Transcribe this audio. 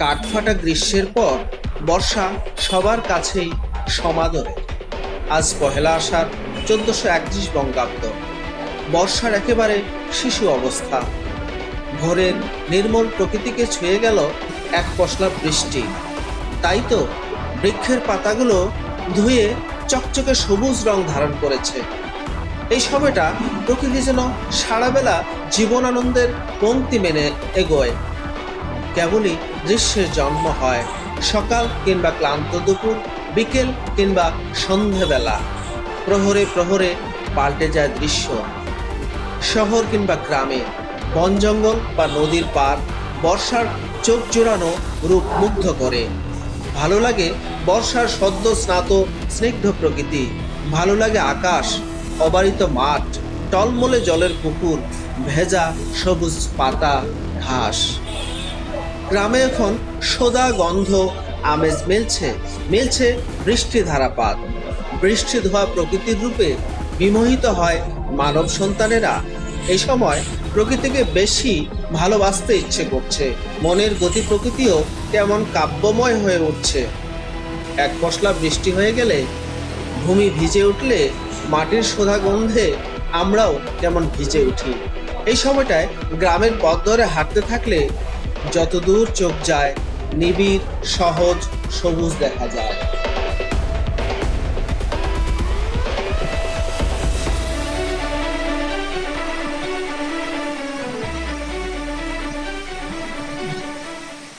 কাঠফাটা গ্রীষ্মের পর বর্ষা সবার কাছেই সমাদরে। আজ পহেলা আষাঢ়, চোদ্দশো একত্রিশ বঙ্গাব্দ। বর্ষার একেবারে শিশু অবস্থা। ভোরের নির্মল প্রকৃতিকে ছুঁয়ে গেল এক পশলা বৃষ্টি। তাই তো বৃক্ষের পাতাগুলো ধুয়ে চকচকে সবুজ রং ধারণ করেছে। এই সময়টা প্রকৃতি যেন সারাবেলা জীবনানন্দের পংক্তি মেনে এগোয়। কেবলই দৃশ্যের জন্ম হয়। সকাল কিংবা ক্লান্ত দুপুর, বিকেল কিংবা সন্ধেবেলা। প্রহরে প্রহরে পাল্টে যায় দৃশ্য। শহর কিংবা গ্রামে বন জঙ্গল বা নদীর পার বর্ষার চোখ জোড়ানো রূপ মুগ্ধ করে। ভালো লাগে বর্ষার সদ্য স্নাত স্নিগ্ধ প্রকৃতি। ভালো লাগে আকাশ, অবারিত মাঠ, টলমলে জলের পুকুর, ভেজা সবুজ পাতা, ঘাস। গ্রামে এখন সোদা গন্ধ আমেজ মেলছে মেলছে বৃষ্টি ধারাপাত বৃষ্টি ধোয়া প্রকৃতির রূপে বিমোহিত হয় মানব সন্তানেরা। এই সময় প্রকৃতিকে বেশি ভালোবাসতে ইচ্ছে করছে। মনের গতি প্রকৃতিও কেমন কাব্যময় হয়ে উঠছে। এক পশলা বৃষ্টি হয়ে গেলে ভূমি ভিজে উঠলে মাটির সোধা গন্ধে আমরাও কেমন ভিজে উঠি। এই সময়টায় গ্রামের পথ ধরে হাঁটতে থাকলে যতদূর চোখ যায় নিবিড় সহজ সবুজ দেখা যায়।